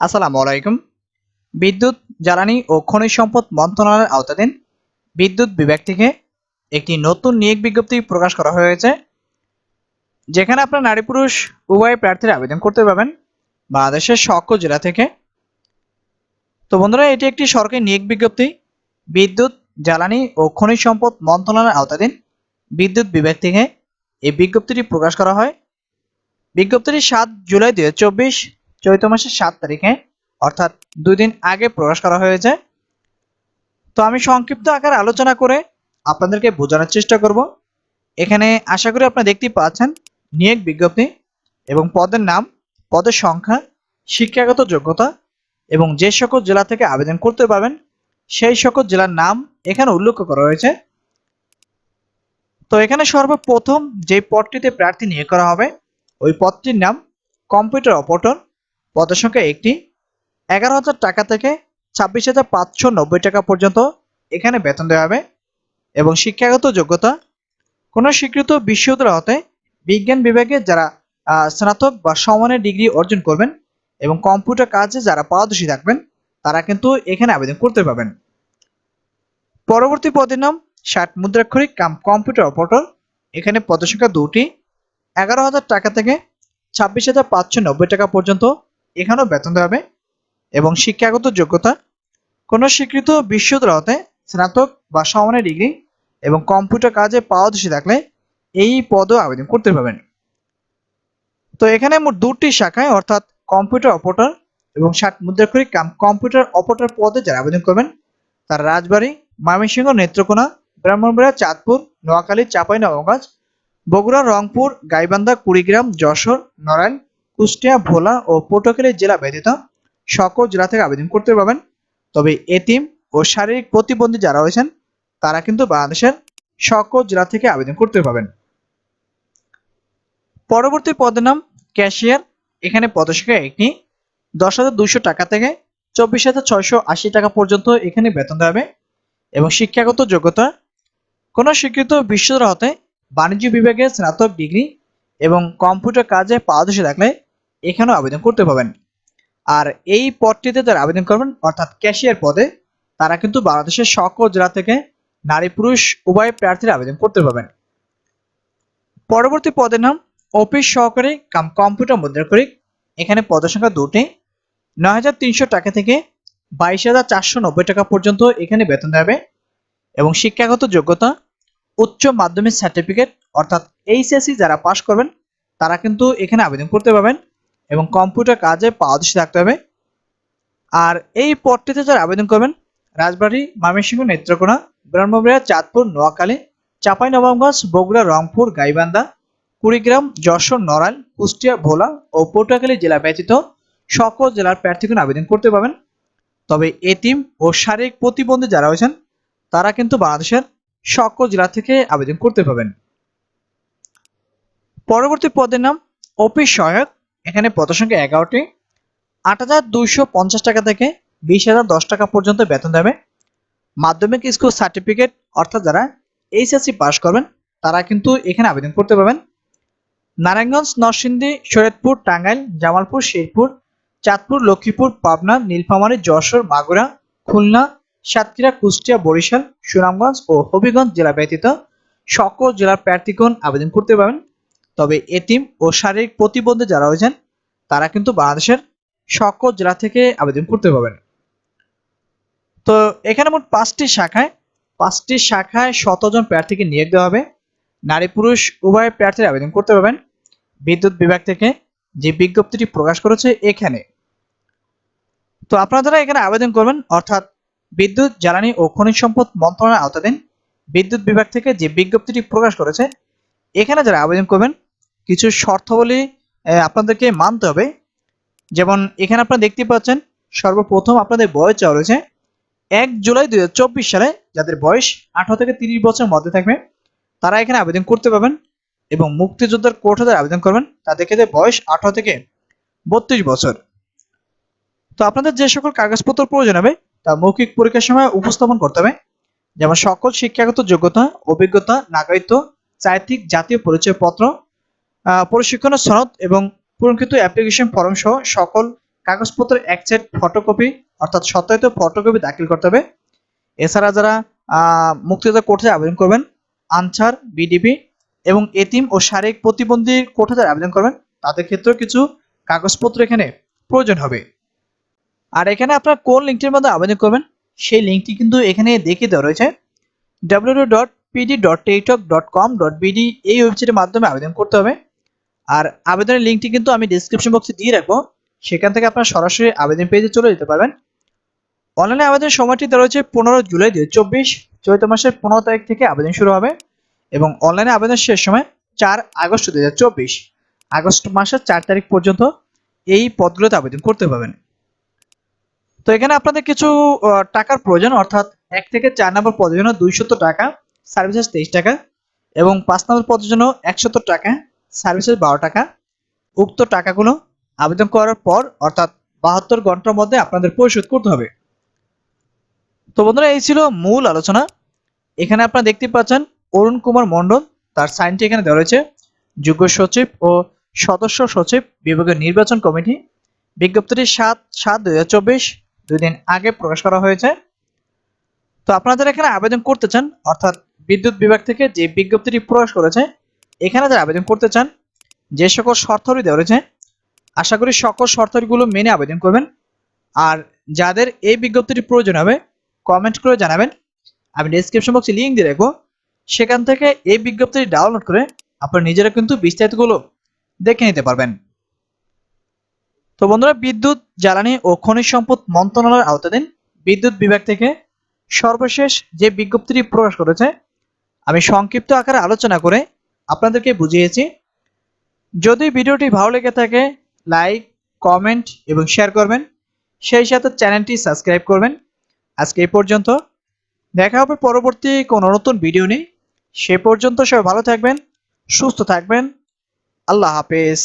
আসসালামু আলাইকুম। বিদ্যুৎ, জ্বালানি ও খনিজ সম্পদ মন্ত্রণালয়ের আওতাধীন বিদ্যুৎ বিভাগ থেকে একটি নতুন নিয়োগ বিজ্ঞপ্তি প্রকাশ করা হয়েছে, যেখানে আপনার নারী পুরুষ উভয় প্রার্থীরা আবেদন করতে পারবেন বাংলাদেশের সকল জেলা থেকে। তো বন্ধুরা, এটি একটি সরকারি নিয়োগ বিজ্ঞপ্তি। বিদ্যুৎ, জ্বালানি ও খনিজ সম্পদ মন্ত্রণালয়ের আওতাধীন বিদ্যুৎ বিভাগ থেকে এই বিজ্ঞপ্তিটি প্রকাশ করা হয়। বিজ্ঞপ্তিটি সাত জুলাই দুই চৈত্র মাসের সাত তারিখে অর্থাৎ দুই দিন আগে প্রকাশ করা হয়েছে। তো আমি সংক্ষিপ্ত আকারে আলোচনা করে আপনাদেরকে বোঝানোর চেষ্টা করব। এখানে আশা করি আপনারা দেখতেই পাচ্ছেন, নিয়োগ বিজ্ঞপ্তি এবং পদের নাম, পদের সংখ্যা, শিক্ষাগত যোগ্যতা এবং যে সকল জেলা থেকে আবেদন করতে পারবেন, সেই সকল জেলার নাম এখানে উল্লেখ করা হয়েছে। তো এখানে সর্বপ্রথম যে পদটিতে প্রার্থী নিয়োগ করা হবে, ওই পদটির নাম কম্পিউটার অপারেটর। পদের সংখ্যা একটি। এগারো হাজার টাকা থেকে ছাব্বিশ হাজার পাঁচশো নব্বই টাকা পর্যন্ত এখানে বেতন দেওয়া হবে। এবং শিক্ষাগত যোগ্যতা, কোনো স্বীকৃত বিশ্ববিদ্যালয় হতে বিজ্ঞান বিভাগে যারা স্নাতক বা সমানের ডিগ্রি অর্জন করবেন এবং কম্পিউটার কাজে যারা পারদর্শী থাকবেন, তারা কিন্তু এখানে আবেদন করতে পারবেন। পরবর্তী পদের নাম ষাট মুদ্রাক্ষরিক কাম, কম্পিউটার অপারেটর। এখানে পদের সংখ্যা দুটি। এগারো হাজার টাকা থেকে ছাব্বিশ হাজার পাঁচশো নব্বই টাকা পর্যন্ত এখানেও বেতন দেওয়া হবে এবং শিক্ষাগত যোগ্যতা, কোনো স্বীকৃত বিশ্ববিদ্যালয় হতে স্নাতক বা সমানের ডিগ্রি এবং কম্পিউটার কাজে পারদর্শী থাকলে এই পদও আবেদন করতে পারবেন। তো এখানে মোট দুটি শাখায়, অর্থাৎ কম্পিউটার অপারেটর এবং ষাট মুদ্রাক্ষরিক কাম, কম্পিউটার অপারেটর পদে যারা আবেদন করবেন, তারা রাজবাড়ী, ময়মনসিংহ, নেত্রকোনা, ব্রাহ্মণবাড়িয়া, চাঁদপুর, নোয়াখালী চাঁপাইনবাবগঞ্জ বগুড়া, রংপুর, গাইবান্ধা, কুড়িগ্রাম, যশোর নড়াইল কুষ্টিয়া, ভোলা ও পটুয়াখালী জেলা ব্যতীত সকল জেলা থেকে আবেদন করতে পারবেন। তবে এতিম ও শারীরিক প্রতিবন্ধী যারা রয়েছেন, তারা কিন্তু বাংলাদেশের সকল জেলা থেকে আবেদন করতে পারবেন। পরবর্তী পদের নাম ক্যাশিয়ার। এখানে পদসংখ্যা একটি দশ হাজার দুইশো টাকা থেকে চব্বিশ হাজার ছয়শো আশি টাকা পর্যন্ত এখানে বেতন দেওয়া হবে এবং শিক্ষাগত যোগ্যতা। কোনো স্বীকৃত বিশ্ববিদ্যালয় হতে বাণিজ্য বিভাগে স্নাতক ডিগ্রি এবং কম্পিউটার কাজে পারদর্শী থাকলে এখানেও আবেদন করতে পারবেন। আর এই পদটিতে যারা আবেদন করবেন, অর্থাৎ ক্যাশিয়ার পদে, তারা কিন্তু বাংলাদেশের সকল জেলা থেকে নারী, পুরুষ, উভয় প্রার্থীরা আবেদন করতে পারবেন। পরবর্তী পদের নাম অফিস সহকারী কাম কম্পিউটার মুদ্রাক্ষরিক এখানে পদের সংখ্যা দুটি। নয় হাজার তিনশো টাকা থেকে বাইশ হাজার চারশো নব্বই টাকা পর্যন্ত এখানে বেতন দেবে। এবং শিক্ষাগত যোগ্যতা, উচ্চ মাধ্যমিক সার্টিফিকেট অর্থাৎ এইচএসসি যারা পাশ করবেন, তারা কিন্তু এখানে আবেদন করতে পারবেন। এবং কম্পিউটার কাজে পারদর্শী থাকতে হবে। আর এই পদটিতে যারা আবেদন করবেন, রাজবাড়ী, ময়মনসিংহ, নেত্রকোনা ব্রহ্মবাড়িয়া চাঁদপুর, নোয়াখালী, চাঁপাইনবাবগঞ্জ, বগুড়া, রংপুর, গাইবান্ধা, কুড়িগ্রাম, যশোর, নড়াইল, কুষ্টিয়া, ভোলা ও পটুয়াখালী জেলা ব্যতীত সকল জেলার প্রার্থীগণ আবেদন করতে পারবেন। তবে এতিম ও শারীরিক প্রতিবন্ধী যারা রয়েছেন, তারা কিন্তু বাংলাদেশের সকল জেলা থেকে আবেদন করতে পারবেন। পরবর্তী পদের নাম অফিস সহায়ক। এখানে পদ সংখ্যা এগারোটি। আট হাজার দুইশো পঞ্চাশ টাকা থেকে বিশ হাজার দশ টাকা পর্যন্ত বেতন দেবে। মাধ্যমিক স্কুল সার্টিফিকেট, অর্থাৎ যারা এইচএসসি পাস করবেন, তারা কিন্তু এখানে আবেদন করতে পারবেন। নারায়ণগঞ্জ, নরসিংদী, শরীয়তপুর, টাঙ্গাইল, জামালপুর, শেরপুর, চাঁদপুর, লক্ষ্মীপুর, পাবনা, নীলফামারী, যশোর, মাগুরা, খুলনা, সাতক্ষীরা, কুষ্টিয়া, বরিশাল, সুনামগঞ্জ ও হবিগঞ্জ জেলা ব্যতীত সকল জেলার প্রার্থীগণ আবেদন করতে পারবেন। তবে এতিম ও শারীরিক প্রতিবন্ধী যারা রয়েছেন তারা কিন্তু বাংলাদেশের সকল জেলা থেকে আবেদন করতে পারবেন। তো এখানে মোট পাঁচটি শাখায় পাঁচটি শাখায় শতজন প্রার্থীকে নিয়োগ দেওয়া হবে। নারী পুরুষ, উভয় প্রার্থীরা আবেদন করতে পারবেন। বিদ্যুৎ বিভাগ থেকে যে বিজ্ঞপ্তিটি প্রকাশ করেছে এখানে। তো আপনারা যারা এখানে আবেদন করবেন, অর্থাৎ বিদ্যুৎ, জ্বালানি ও খনিজ সম্পদ মন্ত্রণালয়ের আওতাধীন বিদ্যুৎ বিভাগ থেকে যে বিজ্ঞপ্তিটি প্রকাশ করেছে, এখানে যারা আবেদন করবেন কিছু শর্তাবলী আপনাদেরকে মানতে হবে। যেমন এখানে আপনারা দেখতে পাচ্ছেন, সর্বপ্রথম আপনাদের বয়স চাওয়া রয়েছে, এক জুলাই দু হাজার চব্বিশ সালে যাদের বয়স আঠারো থেকে তিরিশ বছর মধ্যে থাকবে, তারা এখানে আবেদন করতে পারবেন এবং মুক্তিযোদ্ধার যারা আবেদন করবেন, তাদের ক্ষেত্রে বয়স আঠারো থেকে বত্রিশ বছর। তো আপনাদের যে সকল কাগজপত্র প্রয়োজন হবে, তা মৌখিক পরীক্ষার সময় উপস্থাপন করতে হবে। যেমন সকল শিক্ষাগত যোগ্যতা, অভিজ্ঞতা, নাগরিকত্ব, চারিত্রিক জাতীয় পরিচয়পত্র প্রশিক্ষণের সনদ এবং পূরণকৃত অ্যাপ্লিকেশন ফর্ম সহ সকল কাগজপত্রের এক সেট ফটোকপি অর্থাৎ সত্যায়িত ফটোকপি দাখিল করতে হবে। এছাড়া যারা মুক্তিযোদ্ধা কোর্টে আবেদন করবেন, আনসার বিডিপি এবং এতিম ও শারীরিক প্রতিবন্ধী কোর্টে যারা আবেদন করবেন, তাদের ক্ষেত্রেও কিছু কাগজপত্র এখানে প্রয়োজন হবে। আর এখানে আপনার কোন লিঙ্কটির মধ্যে আবেদন করবেন, সেই লিঙ্কটি কিন্তু এখানে দেখিয়ে দেওয়া রয়েছে। W dot PD dot techtalk dot com dot BD এই ওয়েবসাইটের মাধ্যমে আবেদন করতে হবে। আর আবেদনের লিঙ্কটি কিন্তু আমি ডিসক্রিপশন বক্সে দিয়ে রাখব। সেখান থেকে আপনারা সরাসরি আবেদন পেজে চলে যেতে পারবেন। অনলাইনে আবেদনের সময়টি দেওয়া রয়েছে পনেরো জুলাই দুই চব্বিশ, চৈত্র মাসের পনেরো তারিখ থেকে আবেদন শুরু হবে এবং অনলাইনে আবেদন শেষ সময় চার আগস্ট দুই আগস্ট মাসের চার তারিখ পর্যন্ত এই পদগুলোতে আবেদন করতে পারবেন। তো এখানে আপনাদের কিছু টাকার প্রয়োজন, অর্থাৎ এক থেকে চার নম্বর পদের জন্য দুইশত টাকা সার্ভিসেস তেইশ টাকা এবং পাঁচ নম্বর পদের জন্য একশত টাকা। সার্ভিসেস বারো টাকা। উক্ত টাকাগুলো আবেদন করার পর, অর্থাৎ বাহাত্তর ঘণ্টার মধ্যে আপনাদের পরিশোধ করতে হবে। তো বন্ধুরা, এই ছিল মূল আলোচনা। এখানে আপনারা দেখতে পাচ্ছেন অরুণ কুমার মণ্ডল, তার সাইনটি এখানে দেওয়া রয়েছে। যুগ্ম সচিব ও সদস্য সচিব বিভাগীয় নির্বাচন কমিটি। বিজ্ঞপ্তিটি সাত সাত দুই হাজার চব্বিশ, দুই দিন আগে প্রকাশ করা হয়েছে। তো আপনাদের এখানে আবেদন করতে চান, অর্থাৎ বিদ্যুৎ বিভাগ থেকে যে বিজ্ঞপ্তিটি প্রকাশ করেছে এখানে যারা আবেদন করতে চান, যে সকল শর্তাবলী দেওয়া রয়েছে, আশা করি সকল শর্তাবলীগুলো মেনে আবেদন করবেন। আর যাদের এই বিজ্ঞপ্তিটি প্রয়োজন হবে কমেন্ট করে জানাবেন। আমি ডেসক্রিপশন বক্সে লিঙ্ক দিয়ে রাখব। সেখান থেকে এই বিজ্ঞপ্তিটি ডাউনলোড করে আপনারা নিজেরা কিন্তু বিস্তারিতগুলো দেখে নিতে পারবেন। তো বন্ধুরা, বিদ্যুৎ, জ্বালানি ও খনিজ সম্পদ মন্ত্রণালয়ের আওতাধীন বিদ্যুৎ বিভাগ থেকে সর্বশেষ যে বিজ্ঞপ্তিটি প্রকাশ করেছে, আমি সংক্ষিপ্ত আকারে আলোচনা করে আপনাদেরকে বুঝিয়েছি। যদি ভিডিওটি ভালো লেগে থাকে, লাইক, কমেন্ট এবং শেয়ার করবেন। সেই সাথে চ্যানেলটি সাবস্ক্রাইব করবেন। আজকে এই পর্যন্ত। দেখা হবে পরবর্তী কোনো নতুন ভিডিও নেই সে পর্যন্ত সবাই ভালো থাকবেন, সুস্থ থাকবেন। আল্লাহ হাফেজ।